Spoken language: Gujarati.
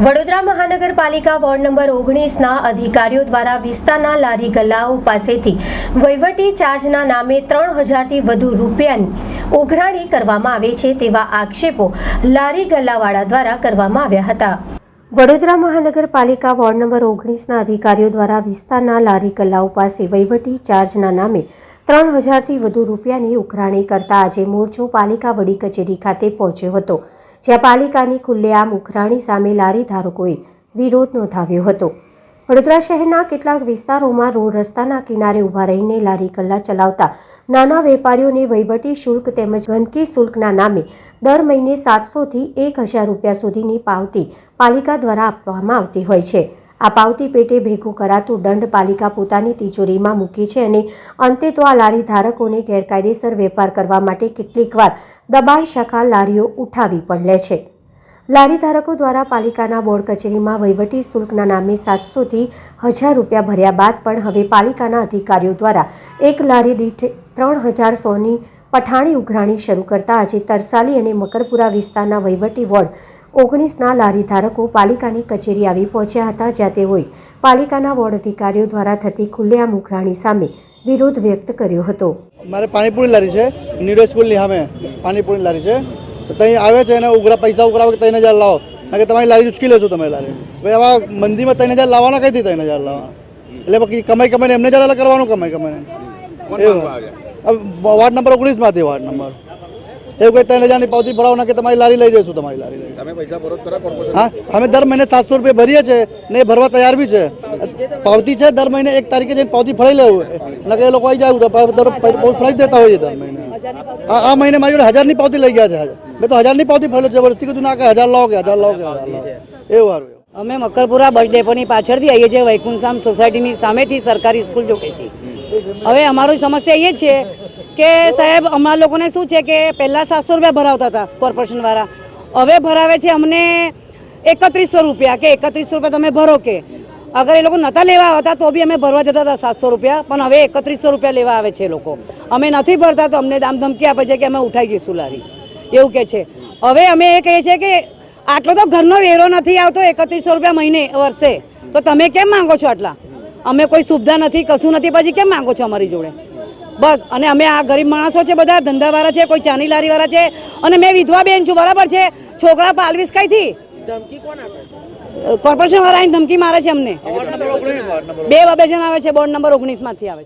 વડોદરા મહાનગરપાલિકા વોર્ડ નંબર ઓગણીસના અધિકારીઓ દ્વારા વિસ્તારના લારી ગલ્લાઓ પાસેથી વહીવટી ચાર્જના નામે ત્રણ હજારથી વધુ રૂપિયાની ઉઘરાણી કરવામાં આવે છે તેવા આક્ષેપો લારી ગલ્લાવાળા દ્વારા કરવામાં આવ્યા હતા. વડોદરા મહાનગરપાલિકા વોર્ડ નંબર ઓગણીસના અધિકારીઓ દ્વારા વિસ્તારના લારી ગલ્લાઓ પાસે વહીવટી ચાર્જના નામે ત્રણ હજારથી વધુ રૂપિયાની ઉઘરાણી કરતા આજે મોરચો પાલિકા વડી કચેરી ખાતે પહોંચ્યો હતો. જ્યાં પાલિકાની ખુલ્લેઆમ ઉઘરાણી સામે લારી ધારકોએ વિરોધ નોંધાવ્યો હતો. વડોદરા શહેરના કેટલાક વિસ્તારોમાં રોડ રસ્તાના કિનારે ઊભા રહીને લારી કલ્લા ચલાવતા નાના વેપારીઓને વહીવટી શુલ્ક તેમજ ગંદકી શુલ્કના નામે દર મહિને સાતસોથી એક હજાર રૂપિયા સુધીની પાવતી પાલિકા દ્વારા આપવામાં આવતી હોય છે. આ પાવતી પેટે ભેગું કરાતું દંડ પાલિકા પોતાની તિજોરીમાં મૂકી છે અને અંતે તો આ લારી ધારકોને ગેરકાયદેસર વેપાર કરવા માટે કેટલીકવાર દબાણ શાખા લારીઓ ઉઠાવી પણ લે છે. લારી ધારકો દ્વારા પાલિકાના બોર્ડ કચેરીમાં વહીવટી શુલ્કના નામે સાતસોથી હજાર રૂપિયા ભર્યા બાદ પણ હવે પાલિકાના અધિકારીઓ દ્વારા એક લારી દીઠ ત્રણ હજાર સોની પઠાણી ઉઘરાણી શરૂ કરતા આજે તરસાલી અને મકરપુરા વિસ્તારના વહીવટી વોર્ડ ઓગણીસના લારી ધારકો પાલિકાની કચેરી આવી પહોંચ્યા હતા જ્યાં તેઓએ પાલિકાના વોર્ડ અધિકારીઓ દ્વારા થતી ખુલ્લેઆમ ઉઘરાણી સામે વિરોધ વ્યક્ત કર્યો હતો. મારે પાણીપુરી લારી છે નીડો સ્કૂલની સામે. પાણીપુરી લારી છે. તો ત્યાં આવે છે અને ઉઘરા પૈસા ઉઘરાવે કે ત્રણ હજાર લાવો. કારણ કે તમારી લારી ઉચકી લેશો તમે લારી. ભાઈ આવા મંદીમાં ત્રણ હજાર લાવવાના કઈ ત્રણ હજાર લાવવા? એટલે બાકી કમાઈ કમાઈને એમને જરા કરવાનું કમાઈ કમાઈને. વોર્ડ નંબર ઓગણીસમાંથી વોર્ડ નંબર. એવું કંઈ ત્રણ હજારની પાવતી ભરાવના કે તમારી લારી લઈ જઈશું તમારી લારી લઈ તમે પૈસા ભરો ખરા હા અમે દર મહિને સાતસો રૂપિયા ભરીએ છીએ ને ભરવા તૈયાર બી છે. પાવતી છે દર મહિને એક તારીખે જઈને પાવતી ફરાઈ લેવું. એટલે એ લોકો આવી જાય ફરાઈ દેતા હોય છે દર મહિને. આ આ મહિને મારી જોડે હજારની પાવતી લઈ ગયા છે મેં તો હજારની પાવતી ફરેલો જબરદસ્તી કીધું ના કે હજાર લાવો કે હજાર લાવો કે હજાર લાવો. એવું સારું અમે મકરપુરા બસ ડેપોની પાછળથી આવીએ છીએ વૈકુંઠધામ સોસાયટીની સામેથી સરકારી સ્કૂલ જોડેથી હવે અમારી સમસ્યા એ છે કે સાહેબ, અમારા લોકોને શું છે કે પહેલાં સાતસો રૂપિયા ભરાવતા હતા કોર્પોરેશનવાળા હવે ભરાવે છે અમને એકત્રીસો રૂપિયા. કે એકત્રીસો રૂપિયા તમે ભરો કે? અગર એ લોકો નહોતા લેવા આવતા તો બી અમે ભરવા જતા હતા સાતસો રૂપિયા. પણ હવે એકત્રીસો રૂપિયા લેવા આવે છે લોકો. અમે નથી ભરતા તો અમને દામ ધમકી આપે છે કે અમે ઉઠાઈ જઈશું લારી. એવું કે છે. હવે અમે એ કહીએ છીએ કે આટલો તો ઘરનો વેરો નથી આવતો, એકત્રીસો રૂપિયા મહિને વર્ષે. તો તમે કેમ માંગો છો આટલા? અમે કોઈ સુવિધા નથી, કશું નથી. પછી કેમ માંગો છો અમારી જોડે? બસ અને અમે આ ગરીબ માણસો છે બધા ધંધાવાળા છે કોઈ ચાની લારીવાળા છે અને મેં વિધવા બેન છું બરાબર છે? છોકરા પાલવીશ કઈથી? કોર્પોરેશન વાળા ધમકી મારે છે અમને. બે બબે જણ આવે છે બોર્ડ નંબર ઓગણીસમાંથી આવે છે.